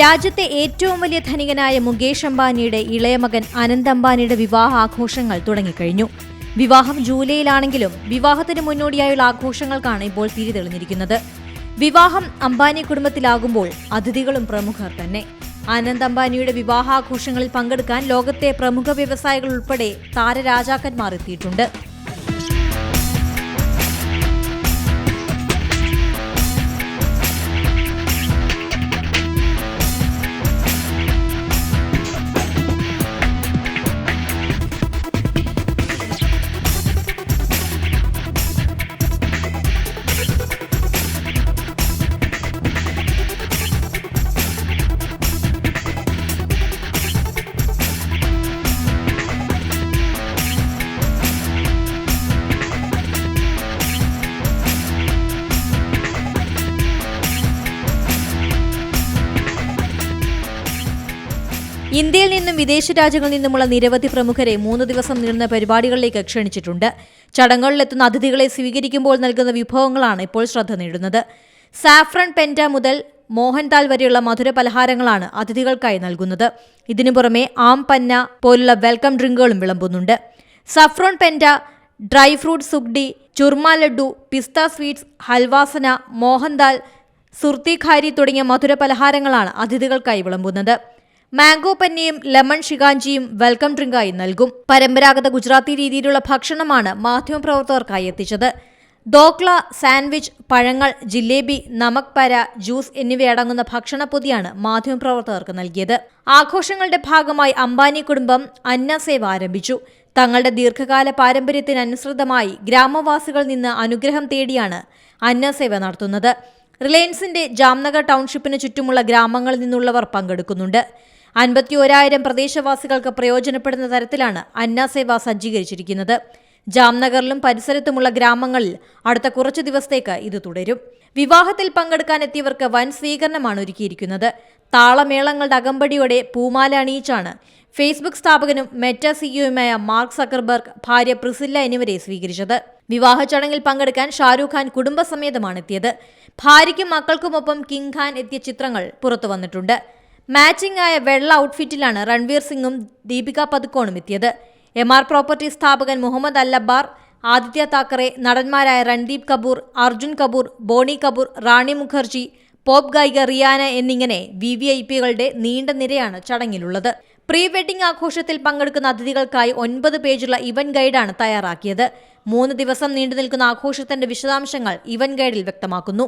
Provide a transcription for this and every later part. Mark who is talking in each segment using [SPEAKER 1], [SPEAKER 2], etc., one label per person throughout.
[SPEAKER 1] രാജ്യത്തെ ഏറ്റവും വലിയ ധനികനായ മുകേഷ് അംബാനിയുടെ ഇളയ മകൻ അനന്ത് അംബാനിയുടെ വിവാഹ ആഘോഷങ്ങൾ തുടങ്ങിക്കഴിഞ്ഞു. വിവാഹം ജൂലൈയിലാണെങ്കിലും വിവാഹത്തിന് മുന്നോടിയായുള്ള ആഘോഷങ്ങൾക്കാണ് ഇപ്പോൾ തിരി തെളിഞ്ഞിരിക്കുന്നത് വിവാഹം അംബാനി കുടുംബത്തിലാകുമ്പോൾ അതിഥികളും പ്രമുഖർ തന്നെ. ആനന്ദ് അംബാനിയുടെ വിവാഹാഘോഷങ്ങളിൽ പങ്കെടുക്കാൻ ലോകത്തെ പ്രമുഖ വ്യവസായികൾ ഉൾപ്പെടെ താരരാജാക്കന്മാർ എത്തിയിട്ടുണ്ട്. ഇന്ത്യയിൽ നിന്നും വിദേശ രാജ്യങ്ങളിൽ നിന്നുമുള്ള നിരവധി പ്രമുഖരെ മൂന്ന് ദിവസം നീളുന്ന പരിപാടികളിലേക്ക് ക്ഷണിച്ചിട്ടുണ്ട്. ചടങ്ങുകളിലെത്തുന്ന അതിഥികളെ സ്വീകരിക്കുമ്പോൾ നൽകുന്ന വിഭവങ്ങളാണ് ഇപ്പോൾ ശ്രദ്ധ നേടുന്നത്. സാഫ്രൺ പെന്റ മുതൽ മോഹൻദാൽ വരെയുള്ള മധുര പലഹാരങ്ങളാണ് അതിഥികൾക്കായി നൽകുന്നത്. ഇതിനു പുറമെ ആം പന്ന പോലുള്ള വെൽക്കം ഡ്രിങ്കുകളും വിളമ്പുന്നുണ്ട്. Saffron penda dry fruit sukhdi churma laddu pista sweets halwasan mohanthal surti khari തുടങ്ങിയ മധുര പലഹാരങ്ങളാണ് അതിഥികൾക്കായി വിളമ്പുന്നത്. മാംഗോ പന്നിയും ലെമൺ ഷിഗാഞ്ചിയും വെൽക്കം ഡ്രിങ്കായി നൽകും. പരമ്പരാഗത ഗുജറാത്തി രീതിയിലുള്ള ഭക്ഷണമാണ് മാധ്യമപ്രവർത്തകർക്കായി എത്തിച്ചത്. ദോക്ല സാൻഡ്വിച്ച് പഴങ്ങൾ ജിലേബി നമക് പര ജ്യൂസ് എന്നിവയടങ്ങുന്ന ഭക്ഷണപ്പൊതിയാണ് മാധ്യമപ്രവർത്തകർക്ക് നൽകിയത്. ആഘോഷങ്ങളുടെ ഭാഗമായി അംബാനി കുടുംബം അന്നസേവ ആരംഭിച്ചു. തങ്ങളുടെ ദീർഘകാല പാരമ്പര്യത്തിനനുസൃതമായി ഗ്രാമവാസികളിൽ നിന്ന് അനുഗ്രഹം തേടിയാണ് അന്നസേവ നടത്തുന്നത്. റിലയൻസിന്റെ ജാംനഗർ ടൗൺഷിപ്പിന് ചുറ്റുമുള്ള ഗ്രാമങ്ങളിൽ നിന്നുള്ളവർ പങ്കെടുക്കുന്നുണ്ട്. അൻപത്തി ഒരായിരം പ്രദേശവാസികൾക്ക് പ്രയോജനപ്പെടുന്ന തരത്തിലാണ് അന്നസേവ സജ്ജീകരിച്ചിരിക്കുന്നത്. ജാംനഗറിലും പരിസരത്തുമുള്ള ഗ്രാമങ്ങളിൽ അടുത്ത കുറച്ചു ദിവസത്തേക്ക് ഇത് തുടരും. വിവാഹത്തിൽ പങ്കെടുക്കാൻ എത്തിയവർക്ക് വൻ സ്വീകരണമാണ് ഒരുക്കിയിരിക്കുന്നത്. താളമേളങ്ങളുടെ അകമ്പടിയോടെ പൂമാല അണിയിച്ചാണ് ഫേസ്ബുക്ക് സ്ഥാപകനും മെറ്റ സിഇഒയുമായ മാർക്ക് സക്കർബർഗ് ഭാര്യ പ്രിസില്ല എന്നിവരെ സ്വീകരിച്ചത്. വിവാഹ ചടങ്ങിൽ പങ്കെടുക്കാൻ ഷാരൂഖ് ഖാൻ കുടുംബസമേതമാണ് എത്തിയത് ഭാര്യയ്ക്കും മക്കൾക്കുമൊപ്പം കിങ് ഖാൻ എത്തിയ ചിത്രങ്ങൾ പുറത്തു വന്നിട്ടുണ്ട്. മാച്ചിംഗ് ആയ വെള്ള ഔട്ട്ഫിറ്റിലാണ് രൺവീർ സിംഗും ദീപിക പതുക്കോണും എത്തിയത്. എം ആർ പ്രോപ്പർട്ടി സ്ഥാപകൻ മുഹമ്മദ് അല്ലബാർ ആദിത്യ താക്കറെ നടന്മാരായ രൺദീപ് കപൂർ അർജുൻ കപൂർ ബോണി കപൂർ റാണി മുഖർജി പോപ്പ് ഗായിക റിയാന എന്നിങ്ങനെ വി വി ഐ പികളുടെ നീണ്ട നിരയാണ് ചടങ്ങിലുള്ളത്. പ്രീ വെഡിംഗ് ആഘോഷത്തിൽ പങ്കെടുക്കുന്ന അതിഥികൾക്കായി ഒൻപത് പേജുള്ള ഇവന്റ് ഗൈഡാണ് തയ്യാറാക്കിയത്. മൂന്ന് ദിവസം നീണ്ടു നിൽക്കുന്ന ആഘോഷത്തിന്റെ വിശദാംശങ്ങൾ ഇവന്റ് ഗൈഡിൽ വ്യക്തമാക്കുന്നു.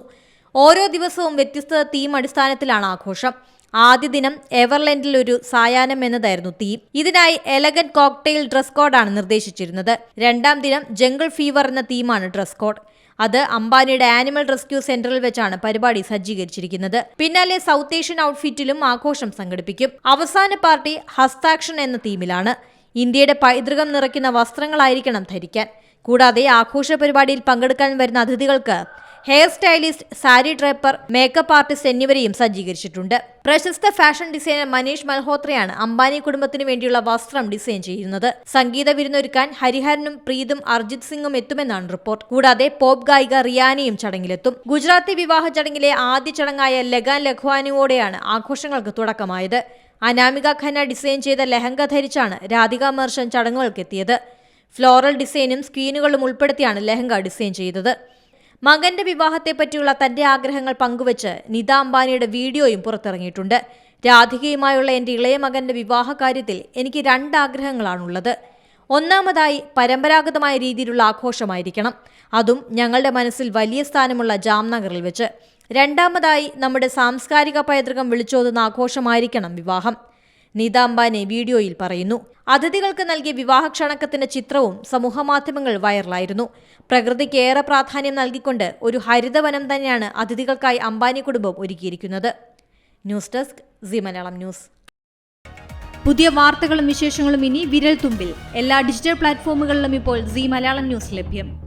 [SPEAKER 1] ഓരോ ദിവസവും വ്യത്യസ്ത തീം അടിസ്ഥാനത്തിലാണ് ആഘോഷം. ആദ്യ ദിനം എവർലൻഡിൽ ഒരു സായാഹ്നം എന്നതായിരുന്നു തീം. ഇതിനായി എലഗന്റ് കോക്ടെയിൽ ഡ്രസ് കോഡാണ് നിർദ്ദേശിച്ചിരുന്നത്. രണ്ടാം ദിനം ജംഗിൾ ഫീവർ എന്ന തീമാണ് ഡ്രസ് കോഡ്. അത് അംബാനിയുടെ ആനിമൽ റെസ്ക്യൂ സെന്ററിൽ വെച്ചാണ് പരിപാടി സജ്ജീകരിച്ചിരിക്കുന്നത്. പിന്നാലെ സൗത്ത് ഏഷ്യൻ ഔട്ട്ഫിറ്റിലും ആഘോഷം സംഘടിപ്പിക്കും. അവസാന പാർട്ടി ഹസ്താക്ഷൻ എന്ന തീമിലാണ്. ഇന്ത്യയുടെ പൈതൃകം നിറയ്ക്കുന്ന വസ്ത്രങ്ങളായിരിക്കണം ധരിക്കാൻ. കൂടാതെ ആഘോഷ പരിപാടിയിൽ പങ്കെടുക്കാൻ വരുന്ന അതിഥികൾക്ക് hair stylist sari draper makeup artist എന്നിവരെയും സജ്ജീകരിച്ചിട്ടുണ്ട്. പ്രശസ്ത ഫാഷൻ ഡിസൈനർ മനീഷ് മൽഹോത്രയാണ് അംബാനി കുടുംബത്തിന് വേണ്ടിയുള്ള വസ്ത്രം ഡിസൈൻ ചെയ്യുന്നത്. സംഗീത വിരുന്നൊരുക്കാൻ ഹരിഹരനും പ്രീതും അർജിത് സിംഗും എത്തുമെന്നാണ് റിപ്പോർട്ട് കൂടാതെ പോപ്പ് ഗായിക റിയാനയും ചടങ്ങിലെത്തും. ഗുജറാത്തി വിവാഹ ചടങ്ങിലെ ആദ്യ ചടങ്ങായ ലഗാൻ ലഖ്വാനുവോടെയാണ് ആഘോഷങ്ങൾക്ക് തുടക്കമായത്. അനാമിക ഖന്ന ഡിസൈൻ ചെയ്ത ലഹങ്ക ധരിച്ചാണ് രാധിക മർഷൻ ചടങ്ങുകൾക്കെത്തിയത്. ഫ്ലോറൽ ഡിസൈനും സ്ക്രീനുകളും ഉൾപ്പെടുത്തിയാണ് ലഹങ്ക ഡിസൈൻ ചെയ്തത്. മകന്റെ വിവാഹത്തെപ്പറ്റിയുള്ള തന്റെ ആഗ്രഹങ്ങൾ പങ്കുവച്ച് നിത അംബാനിയുടെ വീഡിയോയും പുറത്തിറങ്ങിയിട്ടുണ്ട്. രാധികയുമായുള്ള എന്റെ ഇളയ മകന്റെ വിവാഹ കാര്യത്തിൽ എനിക്ക് രണ്ട് ആഗ്രഹങ്ങളാണുള്ളത്. ഒന്നാമതായി പരമ്പരാഗതമായ രീതിയിലുള്ള ആഘോഷമായിരിക്കണം. അതും ഞങ്ങളുടെ മനസ്സിൽ വലിയ സ്ഥാനമുള്ള ജാംനഗറിൽ വെച്ച്. രണ്ടാമതായി നമ്മുടെ സാംസ്കാരിക പൈതൃകം വിളിച്ചോതുന്ന ആഘോഷമായിരിക്കണം വിവാഹം. നീത അംബാനി വീഡിയോയിൽ പറയുന്നു. അതിഥികൾക്ക് നൽകിയ വിവാഹ ക്ഷണക്കത്തിന്റെ ചിത്രവും സമൂഹമാധ്യമങ്ങൾ വൈറലായിരുന്നു. പ്രകൃതിക്ക് ഏറെ പ്രാധാന്യം നൽകിക്കൊണ്ട് ഒരു ഹരിതവനം തന്നെയാണ് അതിഥികൾക്കായി അംബാനി കുടുംബം ഒരുക്കിയിരിക്കുന്നത്. News desk Zee Malayalam news. പുതിയ വാർത്തകളും വിശേഷങ്ങളും ഇനി വിരൽ തുമ്പിൽ എല്ലാ ഡിജിറ്റൽ പ്ലാറ്റ്ഫോമുകളിലും ഇപ്പോൾ സി മലയാളം ന്യൂസ് ലഭ്യം.